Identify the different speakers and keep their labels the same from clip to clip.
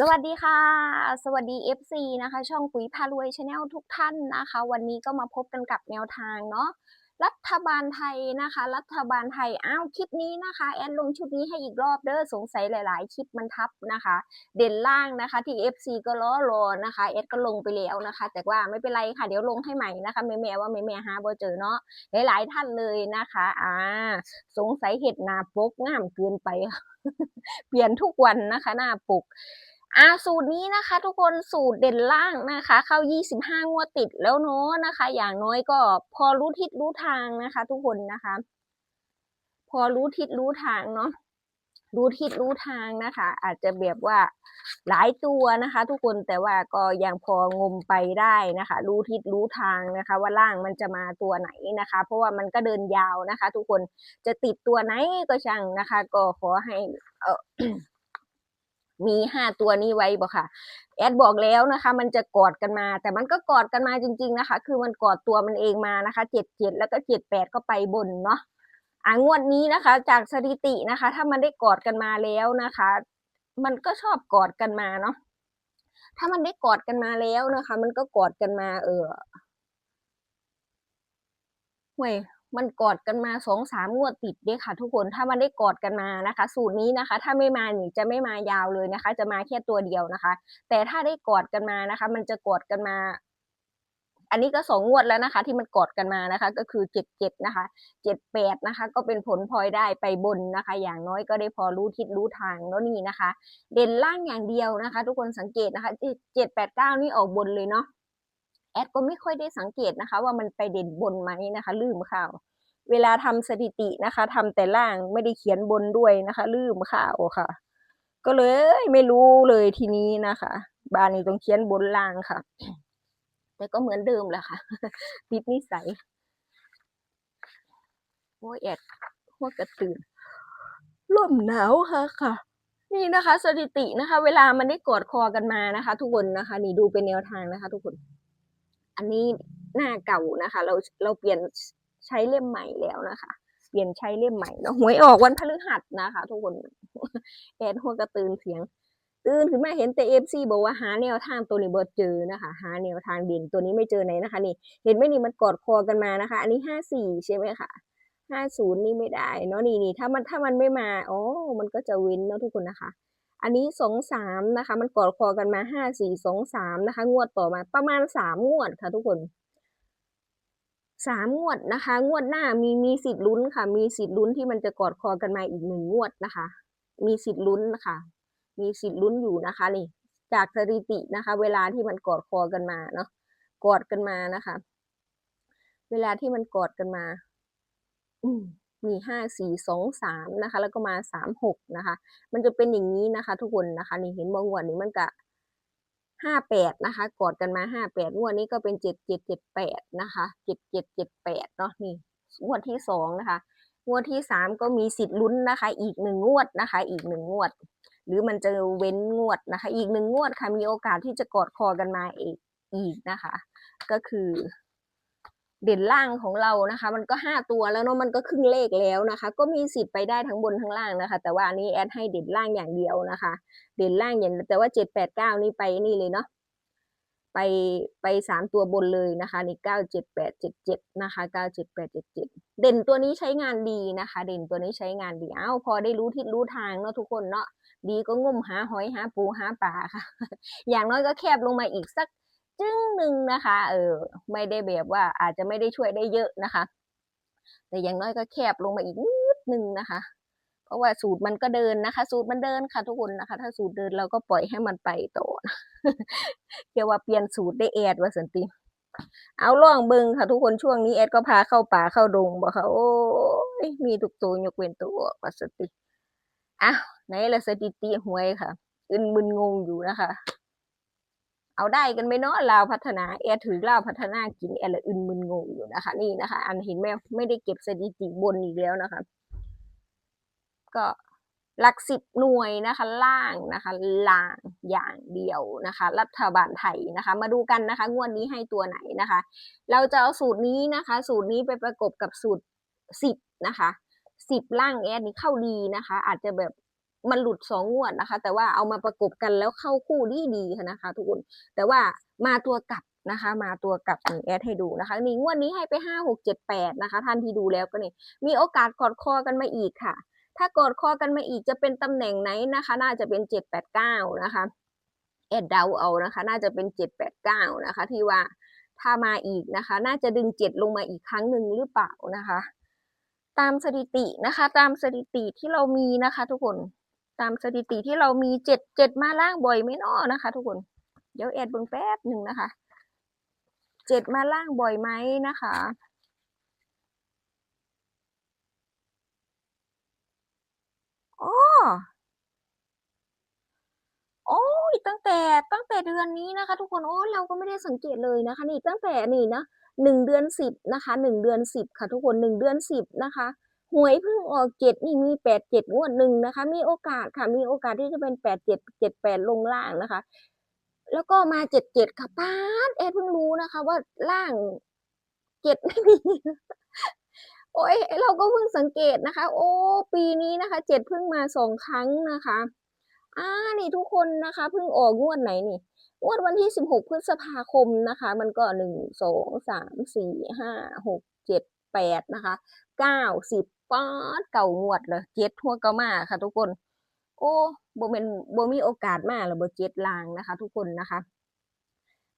Speaker 1: สวัสดีค่ะ สวัสดี FC นะคะ ช่องปุ๋ยพารวยชาแนลทุกท่านนะคะ วันนี้ก็มาพบกันกับแนวทางเนาะรัฐบาลไทยนะคะ รัฐบาลไทยอ้าวคลิปนี้นะคะ แอดลงชุดนี้ให้อีกรอบเด้อสงสัยหลาย ๆ คลิปมันทับนะคะ เด่นล่างนะคะ ที่ FC ก็ล้อรอนะคะแอดก็ลงไปแล้วนะคะ แต่ว่าไม่เป็นไรค่ะเดี๋ยวลงให้ใหม่นะคะแม่แม่ๆว่าแม่แม่ๆหาบ่เจอเนาะหลาย ๆ ท่านเลยนะคะอ่าสงสัยเห็ดนาปกงามเกินไป เปลี่ยนทุกวันนะคะ หน้าปก อ่าสูตรนี้นะคะ ทุกคนสูตรเด่นล่างนะคะ เข้า 25 งวดติดแล้วเนาะนะคะ อย่างน้อยก็พอรู้ทิศรู้ทางนะคะ ทุกคนนะคะ พอรู้ทิศรู้ทางเนาะรู้ทิศรู้ทางนะคะ อาจจะแบบว่าหลายตัวนะคะ ทุกคนแต่ว่าก็ยังพองมไปได้นะคะ รู้ทิศรู้ทางนะคะ ว่าล่างมันจะมาตัวไหนนะคะ เพราะว่ามันก็เดินยาวนะคะ ทุกคนจะติดตัวไหนก็ช่างนะคะ ก็ขอให้เออ มีห้าตัวนี้ไว้บ่ค่ะ แอดบอกแล้วนะคะ มันจะกอดกันมา แต่มันก็กอดกันมาจริง ๆนะคะ คือมันกอดตัวมันเองมานะคะเจ็ดเจ็ดแล้วก็เจ็ดแปดก็ไปบนเนาะอ่างวดนี้นะคะ จากสถิตินะคะ ถ้ามันได้กอดกันมาแล้วนะคะ มันก็ชอบกอดกันมาเนาะถ้ามันได้กอดกันมาแล้วนะคะ มันก็กอดกันมา เออห่วย มันกอดกันมาสองสามงวดติดเด้ค่ะ ทุกคนถ้ามันได้กอดกันมานะคะ สูตรนี้นะคะ ถ้าไม่มาหนีจะไม่มายาวเลยนะคะ จะมาแค่ตัวเดียวนะคะ แต่ถ้าได้กอดกันมานะคะ มันจะกอดกันมา อันนี้ก็สองงวดแล้วนะคะ ที่มันกอดกันมานะคะ ก็คือเจ็ดเจ็ดนะคะเจ็ดแปดนะคะ ก็เป็นผลพลอยได้ไปบนนะคะ อย่างน้อยก็ได้พอรู้ทิศรู้ทางแล้วนี่นะคะ เด่นล่างอย่างเดียวนะคะ ทุกคนสังเกตนะคะเจ็ดแปดเก้านี่ออกบนเลยเนาะ ดก็ไม่ค่อยได้สังเกตนะคะ ว่ามันไปเด่นบนไหมนะคะ ลืมข่าว เวลาทำสถิตินะคะทำแต่ล่างไม่ได้เขียนบนด้วยนะคะ ลืมข่าวค่ะ ก็เลยไม่รู้เลยทีนี้นะคะบ้านนี้ต้องเขียนบนล่างค่ะ แต่ก็เหมือนเดิมแหละค่ะติดนิสัยโอ้แอดหัวกระตือนลมหนาวค่ะค่ะ นี่นะคะ สถิตินะคะ เวลามันได้กอดคอกันมานะคะ ทุกคนนะคะ นี่ดูเป็นแนวทางนะคะ ทุกคน อันนี้หน้าเก่านะคะ เราเราเปลี่ยนใช้เล่มใหม่แล้วนะคะ เปลี่ยนใช้เล่มใหม่เนาะหวยออกวันพฤหัสนะคะ ทุกคนแอดหัวกระตือนเสียง ตื่นขึ้นมาเห็นแต่เอฟซีบอกว่าหาแนวทางตัวนี้บ่เจอนะคะ หาแนวทางเด่นตัวนี้ไม่เจอไหนนะคะ นี่ เห็นไหมนี่มันกอดคอกันมานะคะ อันนี้ห้าสี่ใช่ไหมคะห้าศูนย์นี่ไม่ได้เนาะนี่นี่ถ้ามันถ้ามันไม่มาอ๋อมันก็จะว้นเนาะทุกคนนะคะ อันนี้สองสามนะคะ มันกอดคอกันมาห้าสี่สองสามนะคะ งวดต่อมาประมาณสามงวดค่ะทุกคนสามงวดนะคะ งวดหน้ามีมีสิทธิ์ลุ้นค่ะ มีสิทธิ์ลุ้นที่มันจะกอดคอกันมาอีกหนึ่งงวดนะคะ มีสิทธิ์ลุ้นนะคะ มีสิทธิ์ลุ้นอยู่นะคะนี่ จากสถิตินะคะ เวลาที่มันกอดคอกันมาเนาะกอดกันมานะคะ เวลาที่มันกอดกันมา อืม มีห้าสี่สองสามนะคะแล้วก็มาสามหกนะคะมันจะเป็นอย่างนี้นะคะ ทุกคนนะคะนี่เห็นบางวันนี้มันก็ห้าแปดนะคะ กอดกันมาห้าแปดงวดนี้ก็เป็นเจ็ดเจ็ดเจ็ดแปดนะคะเจ็ดเจ็ดเจ็ดแปดเนาะนี่งวดที่สองนะคะงวดที่สามก็มีสิทธิ์ลุ้นนะคะ อีกหนึ่งงวดนะคะ อีกหนึ่งงวด หรือมันจะเว้นงวดนะคะ อีกหนึ่งงวดค่ะมีโอกาสที่จะกอดคอกันมาอีกอีกนะคะ ก็คือ เด่นล่างของเรานะคะ มันก็ห้าตัวแล้วเนาะมันก็ครึ่งเลขแล้วนะคะ ก็มีสิทธิ์ไปได้ทั้งบนทั้งล่างนะคะ แต่ว่าอันนี้แอดให้เด่นล่างอย่างเดียวนะคะ เด่นล่างอย่างแต่ว่าเจ็ดแปดเก้านี่ไปนี่เลยเนาะไปไปสามตัวบนเลยนะคะนี่เก้าเจ็ดแปดเจ็ดเจ็ดนะคะเก้าเจ็ดแปดเจ็ดเจ็ดเด่นตัวนี้ใช้งานดีนะคะ เด่นตัวนี้ใช้งานดีเอ้าพอได้รู้ทิศรู้ทางเนาะทุกคนเนาะดีก็งมหาหอยหาปูหาปลาค่ะ อย่างน้อยก็แคบลงมาอีกสัก จึ้งหนึ่งนะคะ เออ ไม่ได้แบบว่าอาจจะไม่ได้ช่วยได้เยอะนะคะ แต่อย่างน้อยก็แคบลงมาอีกนิดนึงนะคะ เพราะว่าสูตรมันก็เดินนะคะ สูตรมันเดินค่ะ ทุกคนนะคะ ถ้าสูตรเดินเราก็ปล่อยให้มันไปต่อเกี่ยวว่าเปลี่ยนสูตรได้แอดว่าสันติเอาล่องเบิงค่ะ ทุกคนช่วงนี้แอดก็พาเข้าป่าเข้าดงบอกค่ะโอ้ยมีทุกตัวยกเว้นตัวว่าสันติอะไหนละสถิติหวยค่ะอึนมึนงงอยู่นะคะ เอาได้กันไหมเนาะลาวพัฒนาแอร์ถือลาวพัฒนากินแอร์ละอึนมึนงงอยู่นะคะ นี่นะคะ อันเห็นไหมไม่ได้เก็บสถิติบนอีกแล้วนะคะ ก็หลักสิบหน่วยนะคะ ล่างนะคะล่างอย่างเดียวนะคะ รัฐบาลไทยนะคะ มาดูกันนะคะ งวดนี้ให้ตัวไหนนะคะ เราจะเอาสูตรนี้นะคะ สูตรนี้ไปประกบกับสูตรสิบนะคะสิบล่างแอดนี้เข้าดีนะคะ อาจจะแบบ มันหลุดสองงวดนะคะ แต่ว่าเอามาประกบกันแล้วเข้าคู่ดีดีค่ะนะคะ ทุกคน แต่ว่ามาตัวกลับนะคะ มาตัวกลับนี่แอดให้ดูนะคะนี่งวดนี้ให้ไปห้าหกเจ็ดแปดนะคะ ท่านที่ดูแล้วก็นี่มีโอกาสกอดคอกันมาอีกค่ะ ถ้ากอดคอกันมาอีกจะเป็นตำแหน่งไหนนะคะ น่าจะเป็นเจ็ดแปดเก้านะคะแอดเดาเอานะคะ น่าจะเป็นเจ็ดแปดเก้านะคะ ที่ว่าถ้ามาอีกนะคะ น่าจะดึงเจ็ดลงมาอีกครั้งหนึ่งหรือเปล่านะคะ ตามสถิตินะคะ ตามสถิติที่เรามีนะคะ ทุกคน ตามสถิติที่เรามีเจ็ดเจ็ดมาล่างบ่อยไหม่นอนะคะ ทุกคน เดี๋ยวแอดเบิ่งแป๊บหนึ่งนะคะเจ็ดมาล่างบ่อยไหมนะคะอ๋อโอ้ยตั้งแต่ตั้งแต่เดือนนี้นะคะ ทุกคนโอ้เราก็ไม่ได้สังเกตเลยนะคะ นี่ตั้งแต่นี่นะหนึ่งเดือนสิบนะคะหนึ่งเดือนสิบค่ะ ทุกคนหนึ่งเดือนสิบนะคะ หวยเพิ่งออกเจ็ดนี่มีแปดเจ็ดงวดหนึ่งนะคะ มีโอกาสค่ะ มีโอกาสที่จะเป็นแปดเจ็ดเจ็ดแปดลงล่างนะคะ แล้วก็มาเจ็ดเจ็ดค่ะป้าแอดเพิ่งรู้นะคะ ว่าล่างเจ็ดไม่มีโอ้ยเราก็เพิ่งสังเกตนะคะ โอ้ปีนี้นะคะเจ็ดเพิ่งมาสองครั้งนะคะอ่านี่ทุกคนนะคะเพิ่งออกงวดไหนนี่งวดวันที่สิบหกพฤษภาคมนะคะ มันก็หนึ่งสองสามสี่ห้าหกเจ็ดแปดนะคะเก้าสิบ ป๊อดเก่างวดเลยเจ็ดทั่วก็มาค่ะ ทุกคน โอ้บ่เป็นบมีโอกาสมาหรือบ่เจ็ดลางนะคะ ทุกคนนะคะ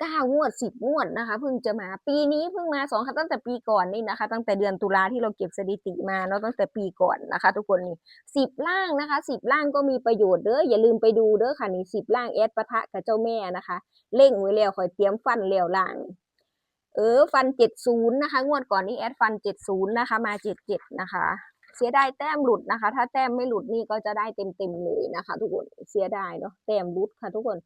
Speaker 1: เก้างวดสิบงวดนะคะเพิ่งจะมาปีนี้เพิ่งมาสองครั้งตั้งแต่ปีก่อนนี่นะคะ ตั้งแต่เดือนตุลาที่เราเก็บสถิติมาเนาะตั้งแต่ปีก่อนนะคะ ทุกคนนี่สิบล่างนะคะสิบล่างก็มีประโยชน์เด้ออย่าลืมไปดูเด้อค่ะนี่สิบล่างแอดปะทะกับเจ้าแม่นะคะเล่งไว้แล้วคอยเตรียมฟันแล้วล่าง เออฟันเจ็ดศูนย์นะคะ งวดก่อนนี้แอดฟันเจ็ดศูนย์นะคะ มาเจ็ดเจ็ดนะคะ เสียดายแต้มหลุดนะคะ ถ้าแต้มไม่หลุดนี่ก็จะได้เต็มเต็มเลยนะคะ ทุกคนเสียดายเนาะแต้มหลุดค่ะ ทุกคน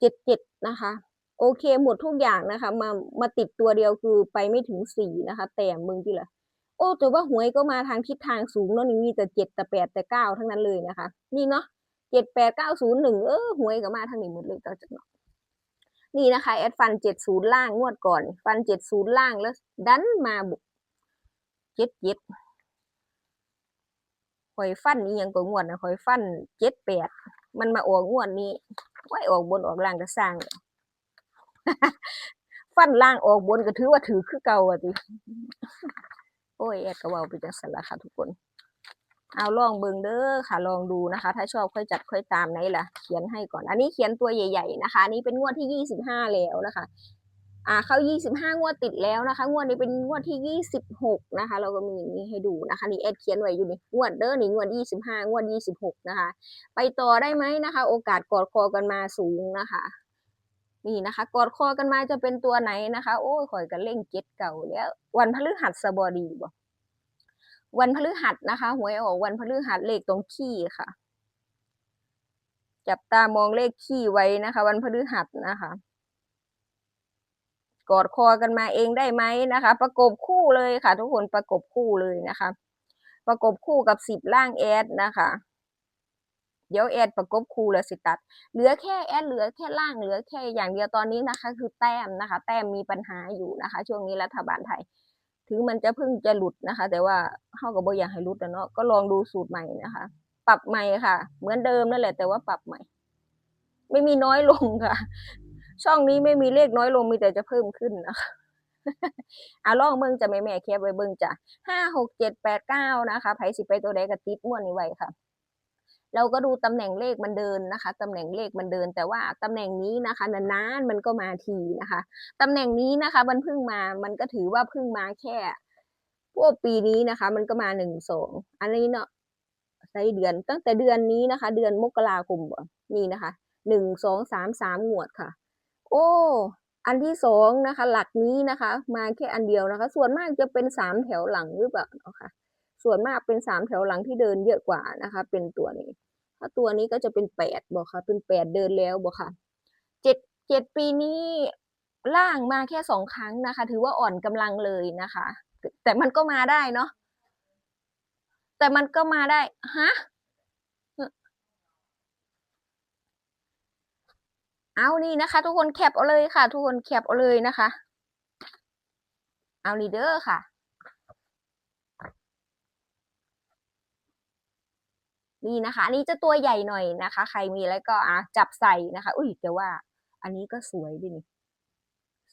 Speaker 1: เจ็ดเจ็ดนะคะ โอเคหมดทุกอย่างนะคะ มามาติดตัวเดียวคือไปไม่ถึงสี่นะคะ แต้มมึงที่ละโอ้แต่ว่าหวยก็มาทางทิศทางสูงเนาะนี่มีแต่เจ็ดแต่แปดแต่เก้าทั้งนั้นเลยนะคะ นี่เนาะเจ็ดแปดเก้าศูนย์หนึ่งเออหวยก็มาทางนี้หมดเลยต่อจากเนาะ นี่นะคะแอดฟันเจ็ดศูนย์ล่างงวดก่อน ฟันเจ็ดศูนย์ล่างแล้ว ดันมาบุกเจ็ดเจ็ดคอยฟันนี้ยังก็งวดนะคอยฟันเจ็ดแปดมันมาออกงวดนี้ไว้ออกบนออกล่างก็สร้าง ฟันล่างออกบนก็ถือว่าถือคือเก่าอะจิโอ้ยแอดก็เว่าไปจังสันละค่ะทุกคน เอาลองเบิงเด้อค่ะ ลองดูนะคะ ถ้าชอบค่อยจัดค่อยตามไหนล่ะ เขียนให้ก่อน อันนี้เขียนตัวใหญ่ ๆ นะคะ นี้เป็นงวดที่ยี่สิบห้าแล้วนะคะ อ่าเข้ายี่สิบห้างวดติดแล้วนะคะ งวดนี้เป็นงวดที่ยี่สิบหกนะคะ เราก็มีนี่ให้ดูนะคะ นี่แอดเขียนไว้อยู่นี่ งวดเด้อ นี่งวดยี่สิบห้างวดยี่สิบหกนะคะ ไปต่อได้ไหมนะคะ โอกาสกอดคอกันมาสูงนะคะนี่นะคะกอดคอกันมาจะเป็นตัวไหนนะคะ โอ้ยข่อยกันเล่งเจ็ดเก่าแล้ว วันพฤหัสบดีบ่ วันพฤหัสนะคะหวยออกวันพฤหัสเลขตรงขี้ค่ะ จับตามองเลขขี้ไว้นะคะ วันพฤหัสนะคะกอดคอกันมาเองได้ไหมนะคะ ประกบคู่เลยค่ะ ทุกคนประกบคู่เลยนะคะ ประกบคู่กับสิบล่างแอดนะคะ เดี๋ยวแอดประกบคู่แล้วสิตัด เหลือแค่แอดเหลือแค่ล่างเหลือแค่อย่างเดียวตอนนี้นะคะ คือแต้มนะคะ แต้มมีปัญหาอยู่นะคะ ช่วงนี้รัฐบาลไทย ถึงมันจะเพิ่งจะหลุดนะคะ แต่ว่าเฮาก็บ่อยากให้หลุดนะเนาะก็ลองดูสูตรใหม่นะคะ ปรับใหม่ค่ะ เหมือนเดิมนั่นแหละแต่ว่าปรับใหม่ ไม่มีน้อยลงค่ะ ช่องนี้ไม่มีเลขน้อยลงมีแต่จะเพิ่มขึ้นนะคะอะลองเบิ่งจะแม่แม่แคบไว้เบิ่งจ้ะห้าหกเจ็ดแปดเก้านะคะไผสิไปตัวใดก็ติดม้วนนี้ไว้ค่ะ เราก็ดูตำแหน่งเลขมันเดินนะคะตำแหน่งเลขมันเดิน แต่ว่าตำแหน่งนี้นะคะนานๆมันก็มาทีนะคะตำแหน่งนี้นะคะมันเพิ่งมามันก็ถือว่าเพิ่งมาแค่พวกปีนี้นะคะ มันก็มาหนึ่งสองอันนี้เนาะใช้เดือนตั้งแต่เดือนนี้นะคะ เดือนมกราคมนี่นะคะหนึ่งสองสามสามงวดค่ะ โอ้อันที่สองนะคะ หลักนี้นะคะ มาแค่อันเดียวนะคะ ส่วนมากจะเป็นสามแถวหลังหรือเปล่าเนาะค่ะ ส่วนมากเป็นสามแถวหลังที่เดินเยอะกว่านะคะ เป็นตัวนี้ ถ้าตัวนี้ก็จะเป็นแปดบอกค่ะ เป็นแปดเดินแล้วบอกค่ะเจ็ดเจ็ดปีนี้ล่างมาแค่สองครั้งนะคะ ถือว่าอ่อนกำลังเลยนะคะแต่แต่มันก็มาได้เนาะแต่มันก็มาได้ฮะเอานี่นะคะ ทุกคนแคปเอาเลยค่ะ ทุกคนแคปเอาเลยนะคะ เอาลีเดอร์ค่ะ นี่นะคะอันนี้จะตัวใหญ่หน่อยนะคะ ใครมีแล้วก็อะจับใส่นะคะ อุ้ยแต่ว่า อันนี้ก็สวยดีนี่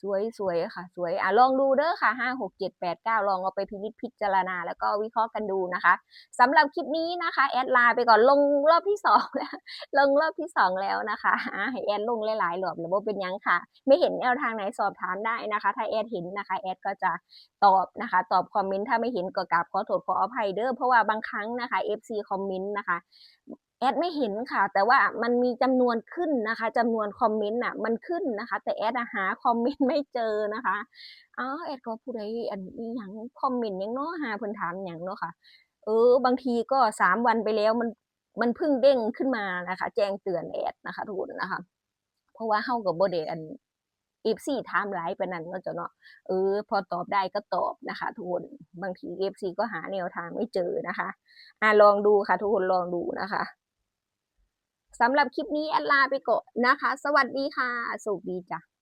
Speaker 1: สวยสวยค่ะ สวยอะลองดูเด้อค่ะห้าหกเจ็ดแปดเก้าลองเอาไปพินิจพิจารณา แล้วก็วิเคราะห์กันดูนะคะสำหรับคลิปนี้นะคะ แอดลาไปก่อนลงรอบที่สองแล้วลงรอบที่สองแล้วนะคะอะให้แอดลงหลายๆรอบแล้วบ่เป็นยังค่ะ ไม่เห็นแนวทางไหนสอบถามได้นะคะ ถ้าแอดเห็นนะคะ แอดก็จะตอบนะคะ ตอบคอมเมนต์ถ้าไม่เห็นก็กราบขอโทษขออภัยเด้อเพราะว่าบางครั้งนะคะ FC คอมเมนต์นะคะ แอดไม่เห็นค่ะ แต่ว่ามันมีจำนวนขึ้นนะคะจำนวนคอมเมนต์อะมันขึ้นนะคะ แต่แอดหาคอมเมนต์ไม่เจอนะคะอ๋อแอดก็ผู้ใดอันนี้ยังคอมเมนต์ยังเนาะหาเพิ่นถามหยังเนาะค่ะ เออบางทีก็สามวันไปแล้วมันมันเพิ่งเด้งขึ้นมานะคะ แจ้งเตือนแอดนะคะทุกคนนะคะ เพราะว่าเฮากับบ่ได้อันเอฟซีถามหลายปนั้นเนาะจ้ะเนาะเออ พอตอบได้ก็ตอบนะคะทุกคนบางทีเอฟซีก็หาแนวทางไม่เจอนะคะ อะลองดูค่ะ ทุกคนลองดูนะคะ สำหรับคลิปนี้แอดลาไปก่อนนะคะ สวัสดีค่ะ สุขดีจ้ะ